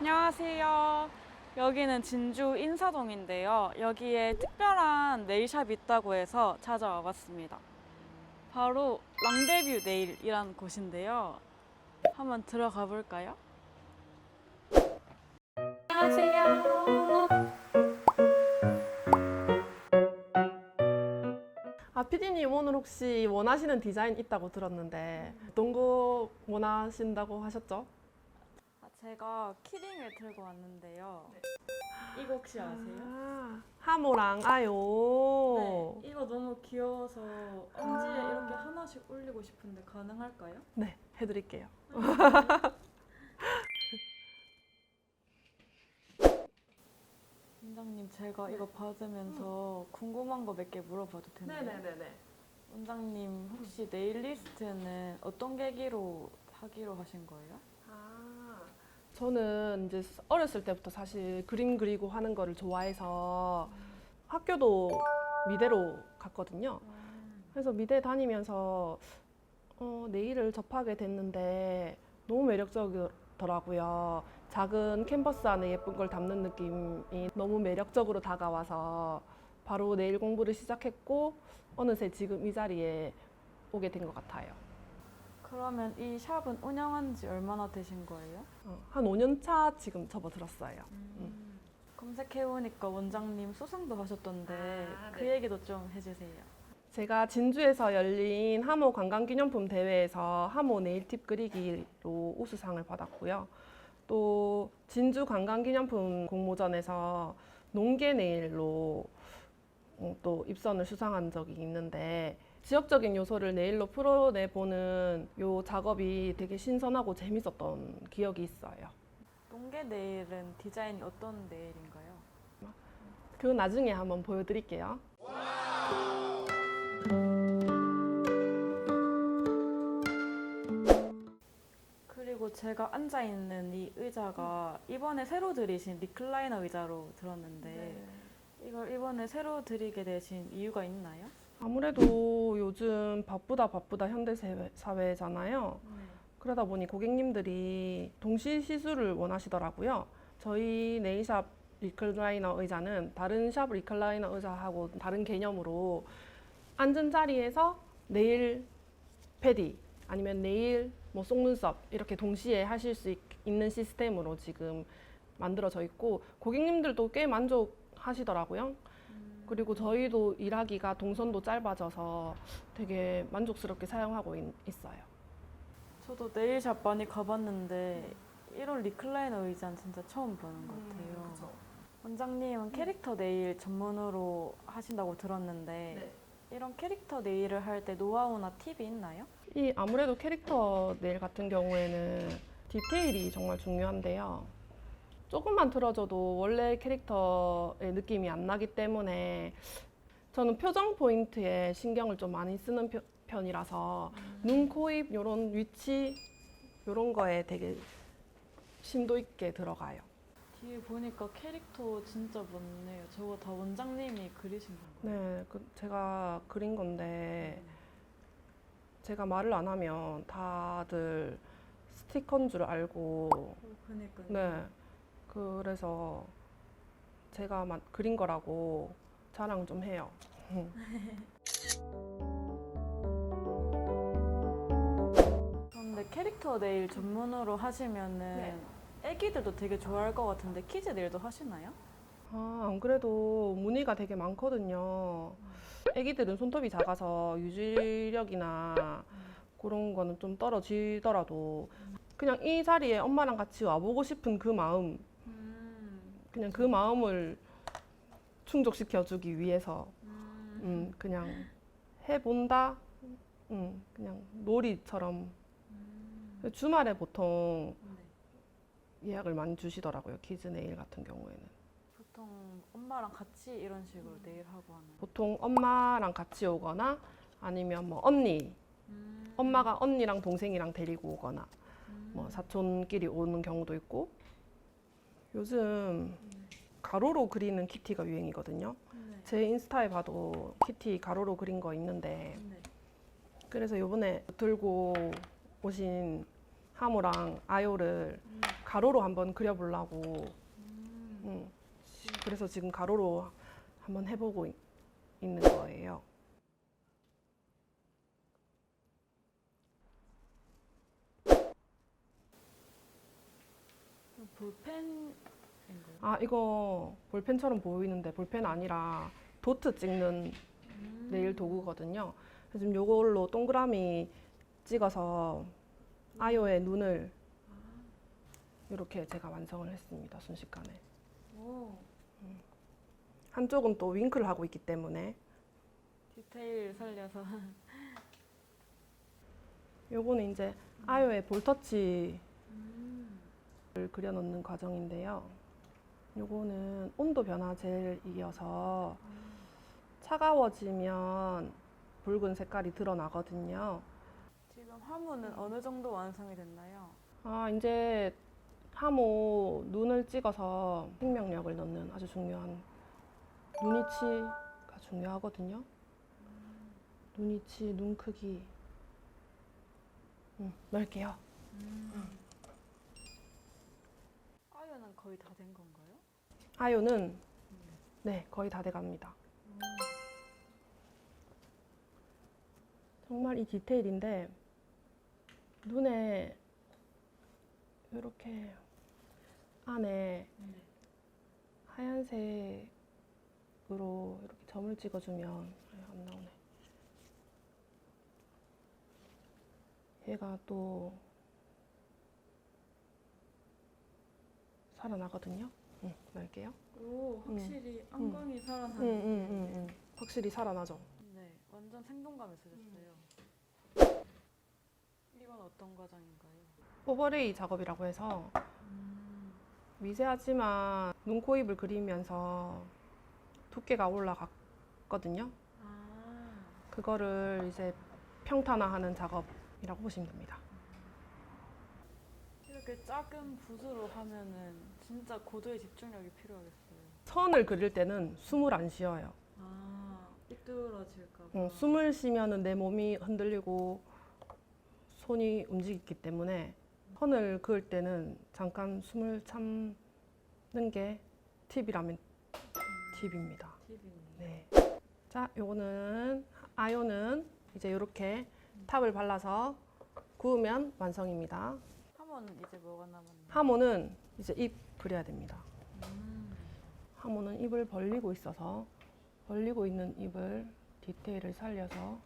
안녕하세요. 여기는 진주 인사동인데요. 여기에 특별한 네일샵이 있다고 해서 찾아와 봤습니다. 바로 랑데뷰 네일이라는 곳인데요. 한번 들어가 볼까요? 안녕하세요. 아, 피디님 오늘 혹시 원하시는 디자인 있다고 들었는데 어떤 거 원하신다고 하셨죠? 아, 제가 키링을 들고 왔는데요. 이거 혹시 아세요? 아, 하모랑 아요. 네, 이거 너무 귀여워서 엄지에 아. 이렇게 하나씩 올리고 싶은데 가능할까요? 네, 해드릴게요. 원장님 제가 이거 받으면서 궁금한 거 몇 개 물어봐도 되나요? 네네네네. 원장님 혹시 네일리스트는 어떤 계기로 하기로 하신 거예요? 아, 저는 이제 어렸을 때부터 사실 그림 그리고 하는 거를 좋아해서 학교도 미대로 갔거든요. 그래서 미대 다니면서 어, 네일을 접하게 됐는데 너무 매력적이더라고요. 작은 캔버스 안에 예쁜 걸 담는 느낌이 너무 매력적으로 다가와서 바로 네일 공부를 시작했고 어느새 지금 이 자리에 오게 된 것 같아요. 그러면 이 샵은 운영한 지 얼마나 되신 거예요? 어, 한 5년 차 지금 접어들었어요. 검색해보니까 원장님 수상도 하셨던데 아, 그 네. 얘기도 좀 해주세요. 제가 진주에서 열린 하모 관광기념품 대회에서 하모 네일팁 그리기로 우수상을 받았고요. 또 진주 관광기념품 공모전에서 농계 네일로 어, 또 입선을 수상한 적이 있는데 지역적인 요소를 네일로 풀어내보는 요 작업이 되게 신선하고 재밌었던 기억이 있어요. 농계 네일은 디자인이 어떤 네일인가요? 그 나중에 한번 보여드릴게요. 그리고 제가 앉아 있는 이 의자가 이번에 새로 들이신 리클라이너 의자로 들었는데 이걸 이번에 새로 들이게 되신 이유가 있나요? 아무래도 요즘 바쁘다 바쁘다 현대 사회- 사회잖아요. 그러다 보니 고객님들이 동시 시술을 원하시더라고요. 저희 네일샵 리클라이너 의자는 다른 샵 리클라이너 의자하고 다른 개념으로 앉은 자리에서 네일 패디 아니면 네일 뭐 속눈썹 이렇게 동시에 하실 수 있, 는 시스템으로 지금 만들어져 있고 고객님들도 꽤 만족하시더라고요. 그리고 저희도 일하기가 동선도 짧아져서 되게 만족스럽게 사용하고 있, 있어요. 저도 네일 샵 많이 가봤는데 이런 리클라이너 의자는 진짜 처음 보는 것 같아요. 원장님은 캐릭터 네일 전문으로 하신다고 들었는데 이런 캐릭터 네일을 할 때 노하우나 팁이 있나요? 이 아무래도 캐릭터 네일 같은 경우에는 디테일이 정말 중요한데요. 조금만 틀어져도 원래 캐릭터의 느낌이 안 나기 때문에 저는 표정 포인트에 신경을 좀 많이 쓰는 표- 편이라서 눈, 코, 입 이런 위치 이런 거에 되게 심도 있게 들어가요. 뒤에 보니까 캐릭터 진짜 많네요. 저거 다 원장님이 그리신 건가요? 네, 그 제가 그린 건데 제가 말을 안 하면 다들 스티커인 줄 알고 그니까요. 네, 그래서 제가 만- 그린 거라고 자랑 좀 해요. 그런데 캐릭터 네일 전문으로 하시면은 네. 애기들도 되게 좋아할 것 같은데 키즈 네일도 하시나요? 아, 안 그래도 무늬가 되게 많거든요. 애기들은 손톱이 작아서 유지력이나 그런 거는 좀 떨어지더라도 그냥 이 자리에 엄마랑 같이 와보고 싶은 그 마음, 그냥 그 마음을 충족시켜주기 위해서 음, 그냥 해본다. 음, 그냥 놀이처럼 주말에 보통 예약을 많이 주시더라고요. 키즈 네일 같은 경우에는. 보통 엄마랑 같이 이런 식으로 네일 하고 하는. 보통 엄마랑 같이 오거나 아니면 뭐 언니, 엄마가 언니랑 동생이랑 데리고 오거나 뭐 사촌끼리 오는 경우도 있고 요즘 가로로 그리는 키티가 유행이거든요. 제 인스타에 봐도 키티 가로로 그린 거 있는데 그래서 요번에 들고 오신 하모랑 아요를 가로로 한번 그려보려고. 음. 그래서 지금 가로로 한번 해보고 있- 있는 거예요. 볼펜인가요? 아 이거 볼펜처럼 보이는데 볼펜 아니라 도트 찍는 네일 도구거든요. 그래서 지금 요걸로 동그라미 찍어서 아요의 눈을 이렇게 제가 완성을 했습니다. 순식간에. 오, 한쪽은 또 윙크를 하고 있기 때문에 디테일 살려서. 요거는 이제 아요의 볼터치를 그려놓는 과정인데요. 요거는 온도 변화 젤이어서 차가워지면 붉은 색깔이 드러나거든요. 지금 화무는 어느 정도 완성이 됐나요? 아, 이제 하모 눈을 찍어서 생명력을 넣는 아주 중요한 눈이치가 중요하거든요. 눈이치, 눈 크기. 음, 넓게요. 아유는 거의 다 된 건가요? 아요는 네, 거의 다 돼갑니다. 정말 이 디테일인데 눈에 이렇게 안에 하얀색으로 이렇게 점을 찍어주면 안 나오네. 얘가 또 살아나거든요. 응, 넣을게요. 오, 확실히 안광이 응, 살아나는. 응, 응, 응. 확실히 살아나죠. 네, 완전 생동감 있으셨어요. 이건 어떤 과정인가요? 오버레이 작업이라고 해서 미세하지만 눈, 코, 입을 그리면서 두께가 올라갔거든요. 아, 그거를 이제 평탄화하는 작업이라고 보시면 됩니다. 이렇게 작은 붓으로 하면은 진짜 고도의 집중력이 필요하겠어요. 선을 그릴 때는 숨을 안 쉬어요. 아, 삐뚤어질까 봐. 어, 숨을 쉬면은 내 몸이 흔들리고 손이 움직이기 때문에 선을 그을 때는 잠깐 숨을 참는 게 팁이라면 팁입니다. 팁이네. 네. 자, 요거는 아요는 이제 이렇게 탑을 발라서 구우면 완성입니다. 하모는 이제 뭐가 남았나요? 하모는 이제 입 그려야 됩니다. 음. 하모는 입을 벌리고 있어서 벌리고 있는 입을 디테일을 살려서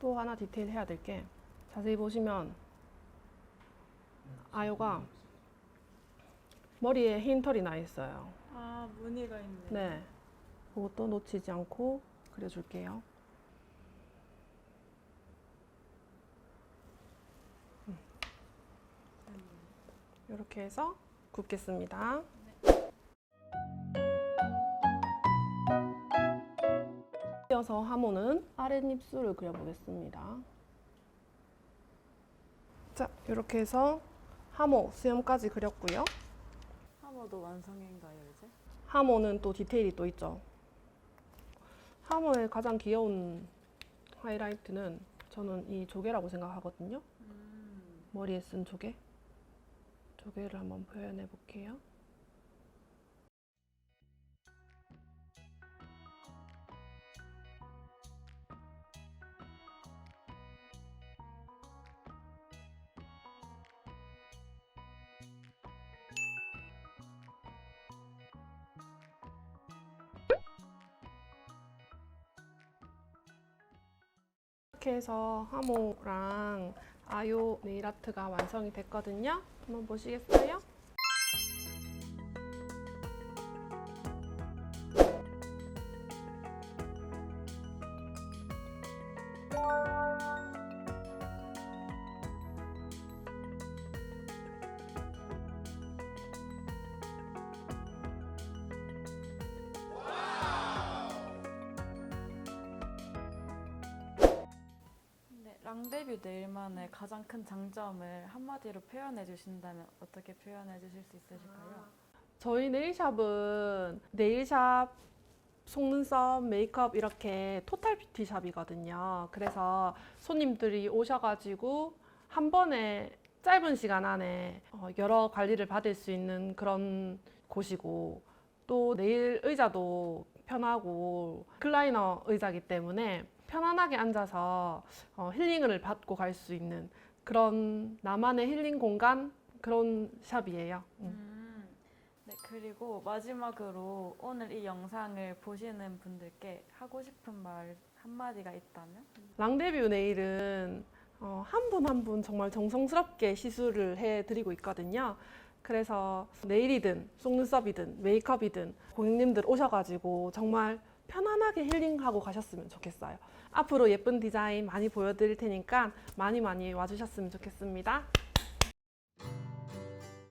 또 하나 디테일 해야 될 게 자세히 보시면 아요가 머리에 흰 털이 나 있어요. 아, 무늬가 있네. 네. 그것도 놓치지 않고 그려줄게요. 이렇게 해서 굽겠습니다. 이어서 하모는 아랫입술을 그려보겠습니다. 자, 이렇게 해서 하모 수염까지 그렸고요. 하모도 완성인가요, 이제? 하모는 또 디테일이 또 있죠. 하모의 가장 귀여운 하이라이트는 저는 이 조개라고 생각하거든요. 머리에 쓴 조개. 조개를 한번 표현해 볼게요. 이렇게 해서 하모랑 아요 네일 아트가 완성이 됐거든요. 한번 보시겠어요? 랑데뷰 네일만의 가장 큰 장점을 한마디로 표현해 주신다면 어떻게 표현해 주실 수 있으실까요? 저희 네일샵은 네일샵, 속눈썹, 메이크업 이렇게 토탈 뷰티 샵이거든요. 그래서 손님들이 오셔가지고 한 번에 짧은 시간 안에 어, 여러 관리를 받을 수 있는 그런 곳이고 또 네일 의자도 편하고 클라이너 의자기 때문에 편안하게 앉아서 어, 힐링을 받고 갈 수 있는 그런 나만의 힐링 공간 그런 샵이에요. 음. 음, 네, 그리고 마지막으로 오늘 이 영상을 보시는 분들께 하고 싶은 말 한마디가 있다면? 랑데뷰 네일은 어, 한분 한 분 정말 정성스럽게 시술을 해드리고 있거든요. 그래서 네일이든 속눈썹이든 메이크업이든 고객님들 오셔가지고 정말 편안하게 힐링하고 가셨으면 좋겠어요. 앞으로 예쁜 디자인 많이 보여드릴 테니까 많이 많이 와주셨으면 좋겠습니다.